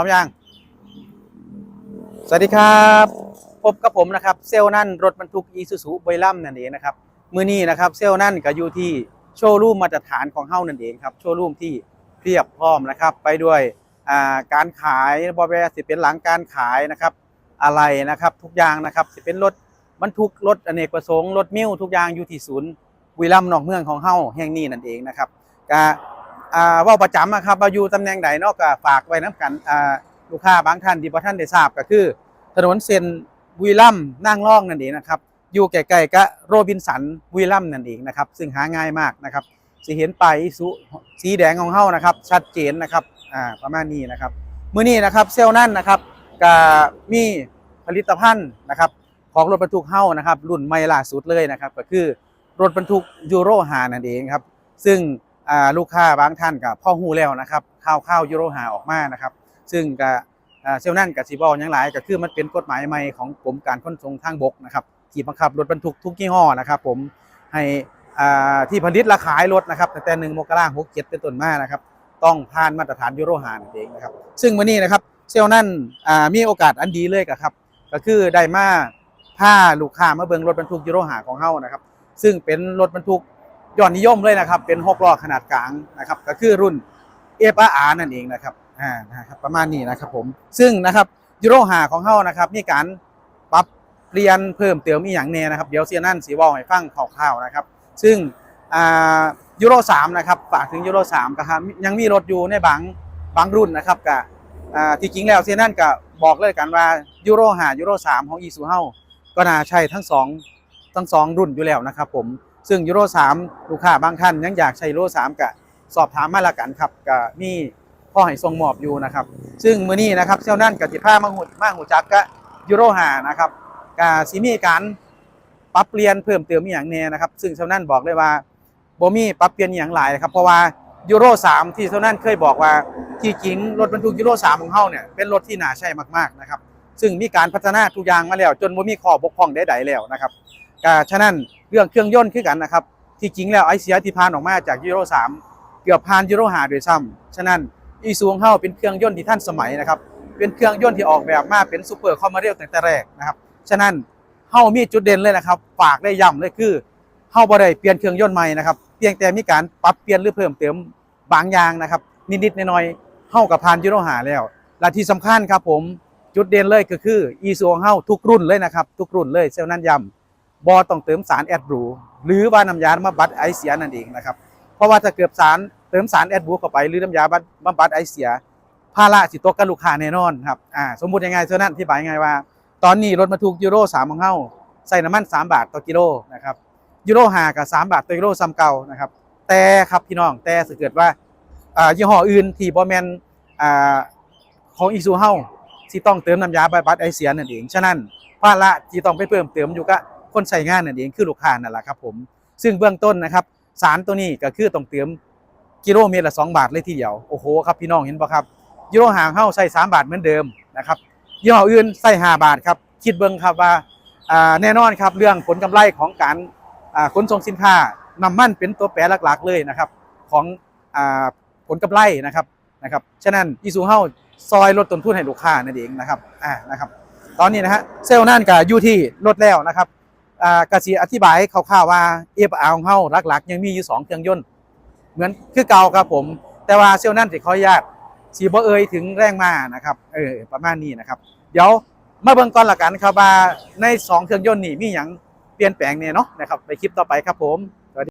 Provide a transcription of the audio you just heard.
ร้อมยัง สวัสดีครับ พบกับผมนะครับ เซลนั่นรถบรรทุกอีซูซูไบลัมนั่นเองนะครับ มือนี้นะครับเซลนั่นก็อยู่ที่โชว์รูมมาตรฐานของเฮ้านั่นเองครับ โชว์รูมที่เพียบพร้อมนะครับ ไปด้วยการขายบอแวร์สิเป็นหลังการขายนะครับ อะไรนะครับทุกอย่างนะครับสิเป็นรถบรรทุกรถอเนกประสงค์รถมิ้วทุกอย่างอยู่ที่ศูนย์บุรีรัมย์นอกเมืองของเฮ้าแห่งนี้นั่นเองนะครับก็ อ่าว่าประจำอะครับว่าอยู่ตำแหน่งใดเนอกก็ฝากไว้น้ำกันอ่าลูกค้าบางท่านที่บ่ท่านได้ทราบก็คือ ถนนเซนบุรีรัมนั่งล่องนั่นเองนะครับอยู่ใกล้ๆกับโรบินสันบุรีรัมนั่นเองนะครับซึ่งหาง่ายมากนะครับสีเห็นไปสุสีแดงของเฮานะครับ ชัดเจนนะครับอ่าประมาณนี้นะครับมื้อนี้นะครับเซลนั่นนะครับก็มีผลิตภัณฑ์นะครับของรถบรรทุกเฮานะครับรุ่นใหม่ล่าสุดเลยนะครับก็คือรถบรรทุกยูโรหานั่นเองครับซึ่ง ลูกค้าบางท่านกับพ่อหูแล้วนะครับข้าวข้าวยูโรหาออกมานะครับ ซึ่งก็อ่าเซลนั่นกับสีบอลยังหลายก็คือมันเป็นกฎหมายใหม่ของกรมการขนส่งทางบกนะครับที่บังคับรถบรรทุกทุกยี่ห้อนะครับ ผมให้ที่ผลิตและขายรถนะครับตั้งแต่หนึ่งมกราหกเจ็ดเป็นต้นมานะครับ ต้องผ่านมาตรฐานยูโรหานั่นเองนะครับ ซึ่งวันนี้นะครับเซลนั่นอ่ามีโอกาสอันดีเลยกครับ ก็คือได้มาพาลูกค้ามาเบิงรถบรรทุกยูโรหาของเฮานะครับ ซึ่งเป็นรถบรรทุก ยอดนิยมเลยนะครับ เป็นหกล้อขนาดกลางนะครับ ก็คือรุ่นเอฟอาร์นั่นเองนะครับอ่านะครับประมาณนี้นะครับผมซึ่งนะครับยูโรหาของเฮานะครับมีการปรับเปลี่ยนเพิ่มเติมมีอย่างแน่นะครับเดี๋ยวเซียนั่นสีวอลให้ฟังคร่าวๆนะครับ ซึ่งอ่ายูโรสามนะครับฝากถึงยูโรสามก็ครับยังมีรถอยู่ในบางบางรุ่นนะครับกับอ่าที่จริงแล้วเซียนั่นก็บอกเลยกันว่ายูโรหายูโรสามของอีซูเฮาก็น่าใช่ทั้งสองทั้งสองรุ่นอยู่แล้วนะครับผม ซึ่งยูโรสามลูกค้าบางท่านยังอยากใช้ยูโรสามกับสอบถามมาละกันครับก็มีพ่อให้ทรงหมอบอยู่นะครับ ซึ่งมื้อนี้นะครับเซลนั่นกับจิผ้ามาหุดมาหูจักกะยูโรหานะครับกาสิมีการปรับเปลี่ยนเพิ่มเติมอีอย่างแน่นะครับ ซึ่งเซลนั่นบอกเลยว่าโบมีปรับเปลี่ยนอย่างหลายนะครับเพราะว่ายูโร3ที่เซลนั่นเคยบอกว่าที่จริงรถบรรทุกยูโร3ของเฮาเนี่ยเป็นรถที่น่าใช้มากๆนะครับ ซึ่งมีการพัฒนาทุกอย่างมาแล้ว จนบ่มีข้อบกพร่องใดๆแล้วนะครับก็ฉะนั้นเรื่องเครื่องยนต์คือกันนะครับ ที่จริงแล้วไอเสียที่ผ่านออกมาจากยูโร3 เกือบผ่านยูโรหาโดวยซ้ำฉะนั้นอีซูงเฮาเป็นเครื่องยนต์ที่ท่านสมัยนะครับ เป็นเครื่องยนต์ที่ออกแบบมาเป็นซูเปอร์คอมเมอร์เรียลตั้งแต่แรกนะครับ ฉะนั้นเฮามีจุดเด่นเลยนะครับฝากได้ย้ำเลยคือเฮาบ่ได้เปลี่ยนเครื่องยนต์ใหม่นะครับเพียงแต่มีการปรับเปลี่ยนหรือเพิ่มเติมบางอย่างนะครับ นิดๆน่อยๆเฮากับผ่านยูโรหาแล้วและที่สำคัญครับผม จุดเด่นเลยก็คืออีซูของเฮาทุกรุ่นเลยนะครับ ทุกรุ่นเลยเซลนั้นยำบ่ต้องเติมสารแอดบรูหรือว่าน้ำยามาบัดไอเสียนั่นเองนะครับ เพราะว่าถ้าเกิดสารเติมสารแอดบลูเข้าไปหรือน้ำยาบำบัดไอเสียภาระสิตกกับลูกค้าแน่นอนครับอ่าสมมติยังไงเท่านั้นที่บายยังไงว่า ตอนนี้รถบรรทุกยูโร3ของเฮาใส่น้ำมัน 3 บาทต่อกิโลนะครับยูโร5กับ 3 บาทต่อกิโลซ้ำเก่านะครับแต่ครับพี่น้องแต่ถ้าเกิดว่าอ่ายี่ห้ออื่นที่บ่แมนอ่าของอีซูเฮา สิต้องเติมน้ำยาบำบัดไอเสียนั่นเอง ฉะนั้นภาระที่ต้องไปเพิ่มเติมอยู่กับคนใช้งานนั่นเองคือลูกค้านั่นแหละครับผมซึ่งเบื้องต้นนะครับสารตัวนี้ก็คือต้องเติมกิโลเมตรละ2บาทเลยทีเดียวโอ้โหครับพี่น้องเห็นปะครับยูโรหางเข้าใส่3บาทเหมือนเดิมนะครับยี่ห้ออื่นใส่5บาทครับคิดเบิ่งครับว่าแน่นอนครับเรื่องผลกำไรของการขนส่งสินค้าน้ำมันเป็นตัวแปรหลักๆเลยนะครับของอผลกำไรนะครับนะครับฉะนั้นอีซูเฮา ซอยลดต้นทุนให้ลูกค้านั่นเองนะครับอ่านะครับ ตอนนี้นะฮะเซลล์นั่นก็อยู่ที่ลดแล้วนะครับอ่ากสิอธิบายคร่าวๆว่าเอฟอาของเฮาหลักๆ ยังมีอยู่2เครื่องยนต์เหมือนคือเก่าครับผม แต่ว่าเซลล์นั่นสิขออนุญาตสีบ่เอ่ยถึงแรงมานะครับเออประมาณนี้นะครับ เดี๋ยวมาเบิ่งก่อนละกันครับว่าใน 2 เครื่องยนต์นี่มีหยังเปลี่ยนแปลงเนี่ยเนาะนะครับไปคลิปต่อไปครับผม